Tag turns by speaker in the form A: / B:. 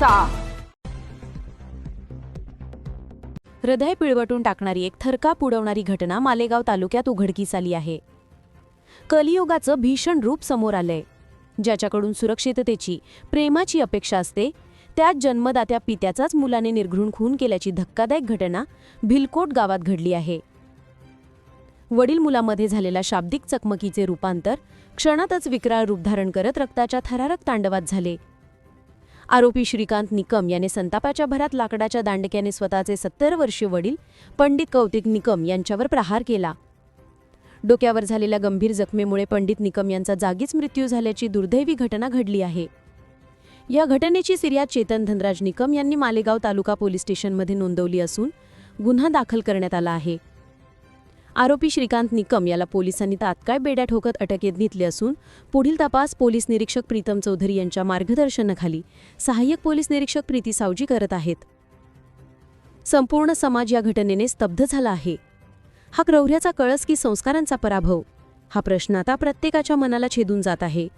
A: घडामोडींचा
B: हृदय पिळवटून टाकणारी एक थरकाप उडवणारी घटना मालेगाव तालुक्यात उघडकीस आली आहे. कलियुगाचं भीषण रूप समोर आलंय. ज्याच्याकडून सुरक्षिततेची प्रेमाची अपेक्षा असते त्यात जन्मदात्या पित्याचाच मुलाने निर्घृण खून केल्याची धक्कादायक घटना भिलकोट गावात घडली आहे. वडील मुलामध्ये झालेल्या शाब्दिक चकमकीचे रूपांतर क्षणातच विक्राळ रूप धारण करत रक्ताच्या थरारक तांडवात झाले. आरोपी श्रीकांत निकम याने संतापाच्या भरात लाकडाच्या दांडक्याने स्वतःचे सत्तर वर्षीय वडील पंडित कौतिक निकम यांच्यावर प्रहार केला. डोक्यावर झालेल्या गंभीर जखमेमुळे पंडित निकम यांचा जागीच मृत्यू झाल्याची दुर्दैवी घटना घडली आहे. या घटनेची फिर्याद चेतन धनराज निकम यांनी मालेगाव तालुका पोलीस स्टेशनमध्ये नोंदवली असून गुन्हा दाखल करण्यात आला आहे. आरोपी श्रीकांत निकम याला पोलिसांनी तात्काळ बेड्या ठोकत अटकेत घेतले असून पुढील तपास पोलीस निरीक्षक प्रीतम चौधरी यांच्या मार्गदर्शनाखाली सहाय्यक पोलीस निरीक्षक प्रीती सावजी करत आहेत. संपूर्ण समाज या घटनेने स्तब्ध झाला आहे. हा क्रौर्याचा कळस की संस्कारांचा पराभव. हा प्रश्न आता प्रत्येकाच्या मनाला छेदून जात आहे.